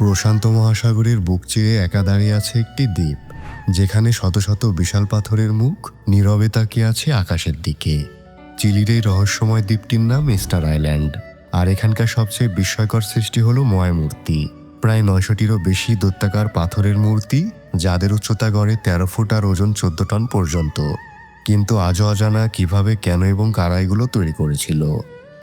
প্রশান্ত মহাসাগরের বুক চেয়ে একা দাঁড়িয়ে আছে একটি দ্বীপ, যেখানে শত শত বিশাল পাথরের মুখ নীরবে তাকিয়ে আছে আকাশের দিকে। চিলির এই রহস্যময় দ্বীপটির নাম স্টার আইল্যান্ড, আর এখানকার সবচেয়ে বিস্ময়কর সৃষ্টি হলো ময় মূর্তি প্রায় নয়শোটিরও বেশি দৈত্যাকার পাথরের মূর্তি, যাদের উচ্চতা গড়ে তেরো ফুট আর ওজন চোদ্দ টন পর্যন্ত। কিন্তু আজও অজানা কীভাবে, কেন এবং কারা এগুলো তৈরি করেছিল?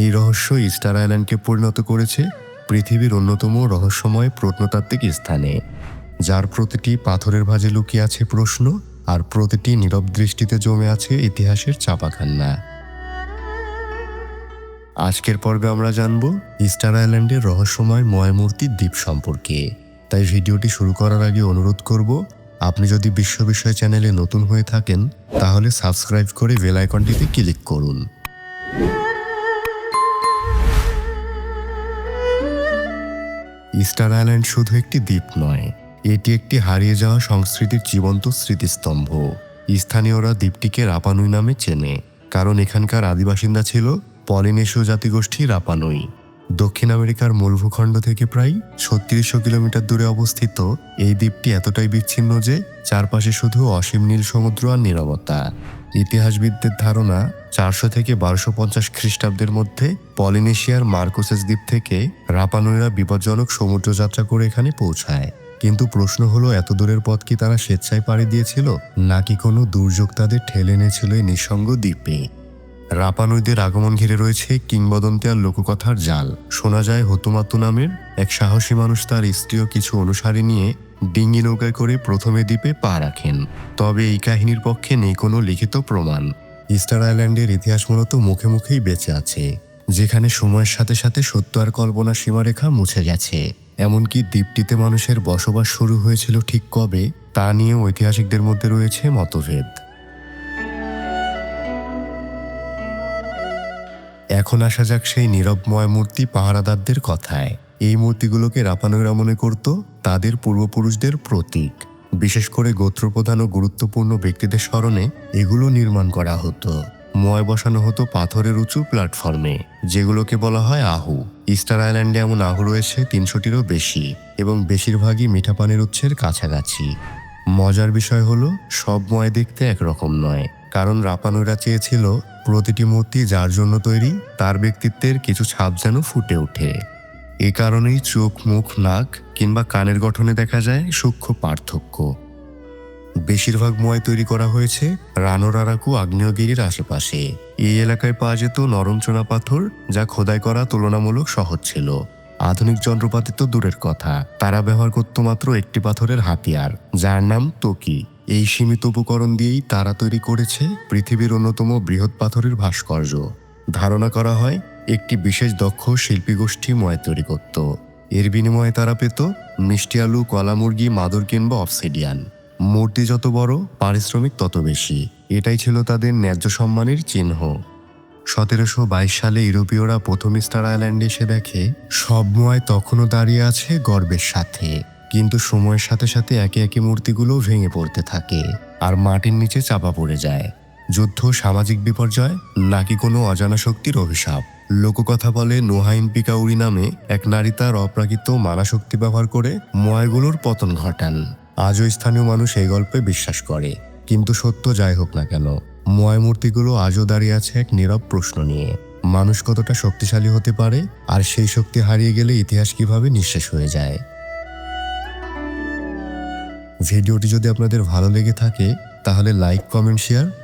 এই রহস্য ইস্টার আইল্যান্ডকে পরিণত করেছে পৃথিবীর অন্যতম রহস্যময় প্রত্নতাত্ত্বিক স্থানে, যার প্রতিটি পাথরের ভাজে লুকিয়ে আছে প্রশ্ন আর প্রতিটি নীরব দৃষ্টিতে জমে আছে ইতিহাসের চাপাখান্না। আজকের পর্বে আমরা জানব ইস্টার আইল্যান্ডের রহস্যময় ময়মূর্তি দ্বীপ সম্পর্কে। তাই ভিডিওটি শুরু করার আগে অনুরোধ করব, আপনি যদি বিশ্ব বিষয় চ্যানেলে নতুন হয়ে থাকেন, তাহলে সাবস্ক্রাইব করে বেল আইকনটিতে ক্লিক করুন। ইস্টার আইল্যান্ড শুধু একটি দ্বীপ নয়, এটি একটি হারিয়ে যাওয়া সংস্কৃতির জীবন্ত স্মৃতিস্তম্ভ। স্থানীয়রা দ্বীপটিকে রাপানুই নামে চেনে, কারণ এখানকার আদিবাসিন্দা ছিল পলিনেশীয় জাতিগোষ্ঠী রাপানুই। দক্ষিণ আমেরিকার মূল ভূখণ্ড থেকে প্রায় ছত্রিশশো কিলোমিটার দূরে অবস্থিত, এই দ্বীপটি এতটাই বিচ্ছিন্ন যে চারপাশে শুধু অসীম নীল সমুদ্র আর নিরবতা। ইতিহাসবিদদের ধারণা চারশো থেকে বারোশো পঞ্চাশ খ্রিস্টাব্দের মধ্যে পলিনেশিয়ার মার্কোসেস দ্বীপ থেকে রাপানুইরা বিপজ্জনক সমুদ্র যাত্রা করে এখানে পৌঁছায়। কিন্তু প্রশ্ন হলো, এত দূরের পথ কি তারা স্বেচ্ছায় পাড়ি দিয়েছিল, নাকি কোনো দুর্যোগ তাদের ঠেলে এনেছিল এই নিঃসঙ্গ দ্বীপে? রাপানুইদের আগমন ঘিরে রয়েছে কিংবদন্তি আর লোককথার জাল। শোনা যায়, হতুমাতু নামের এক সাহসী মানুষ তার স্ত্রী ও কিছু অনুসারী নিয়ে ডিঙ্গি নৌকায় করে প্রথমে দ্বীপে পা রাখেন। তবে এই কাহিনীর পক্ষে নেই কোনো লিখিত প্রমাণ। ইস্টার আইল্যান্ডের ইতিহাস মূলত মুখে মুখেই বেঁচে আছে, যেখানে সময়ের সাথে সাথে সত্য আর কল্পনার সীমারেখা মুছে গেছে। এমনকি দ্বীপটিতে মানুষের বসবাস শুরু হয়েছিল ঠিক কবে, তা নিয়ে ঐতিহাসিকদের মধ্যে রয়েছে মতভেদ। এখন আসা যাক সেই নীরবময় মূর্তি পাহারাদারদের কথায়। এই মূর্তিগুলোকে রাপানুরা মনে করত তাদের পূর্বপুরুষদের প্রতীক। বিশেষ করে গোত্রপ্রধান ও গুরুত্বপূর্ণ ব্যক্তিদের স্মরণে এগুলো নির্মাণ করা হতো। ময় বসানো হতো পাথরের উঁচু প্ল্যাটফর্মে, যেগুলোকে বলা হয় আহু। ইস্টার আইল্যান্ডে এমন আহু রয়েছে তিনশোটিরও বেশি এবং বেশিরভাগই মিঠা পানির উৎসের কাছাকাছি। মজার বিষয় হলো, সব ময় দেখতে একরকম নয়, কারণ রাপানুরা চেয়েছিল প্রতিটি মূর্তি যার জন্য তৈরি, তার ব্যক্তিত্বের কিছু ছাপ যেন ফুটে ওঠে। এ কারণেই চোখ, মুখ, নাক কিংবা কানের গঠনে দেখা যায় সূক্ষ্ম পার্থক্য। বেশিরভাগ ময় তৈরি করা হয়েছে রানোরারাকু আগ্নেয়গিরির আশেপাশে। এই এলাকায় পাওয়া যেত নরম চোনা পাথর যা খোদাই করা তুলনামূলক সহজ ছিল। আধুনিক যন্ত্রপাতি তো দূরের কথা। তারা ব্যবহার করত মাত্র একটি পাথরের হাতিয়ার, যার নাম তোকি এই সীমিত উপকরণ দিয়েই তারা তৈরি করেছে পৃথিবীর অন্যতম বৃহৎ পাথরের ভাস্কর্য। ধারণা করা হয় একটি বিশেষ দক্ষ শিল্পী গোষ্ঠী ময় তৈরি করত। এর বিনিময়ে তারা পেত মিষ্টি আলু, কলা মুরগি, মাদুর কিংবা অফসিডিয়ান মূর্তি যত বড়, পারিশ্রমিক তত বেশি। এটাই ছিল তাদের ন্যায্য সম্মানের চিহ্ন। সতেরোশো বাইশ সালে ইউরোপীয়রা প্রথম স্টার আইল্যান্ডে এসে দেখে, সব ময় তখনও দাঁড়িয়ে আছে গর্বের সাথে। কিন্তু সময়ের সাথে সাথে একে একে মূর্তিগুলো ভেঙে পড়তে থাকে, আর মাটির নিচে চাপা পড়ে যায়। যুদ্ধ, সামাজিক বিপর্যয়, নাকি কোনো অজানা শক্তির অভিশাপ? লোককথা বলে নোহাইন পিকাউরি নামে এক নারী তার অপ্রাকৃত মানাশক্তি ব্যবহার করে ময়গুলোর পতন ঘটান। আজও স্থানীয় মানুষ এই গল্পে বিশ্বাস করে। কিন্তু সত্য যাই হোক না কেন ময় মূর্তিগুলো আজও দাঁড়িয়ে আছে এক নীরব প্রশ্ন নিয়ে। মানুষ কতটা শক্তিশালী হতে পারে, আর সেই শক্তি হারিয়ে গেলে ইতিহাস কীভাবে নিঃশেষ হয়ে যায়? ভিডিওটি যদি আপনাদের ভালো লেগে থাকে, তাহলে লাইক, কমেন্ট, শেয়ার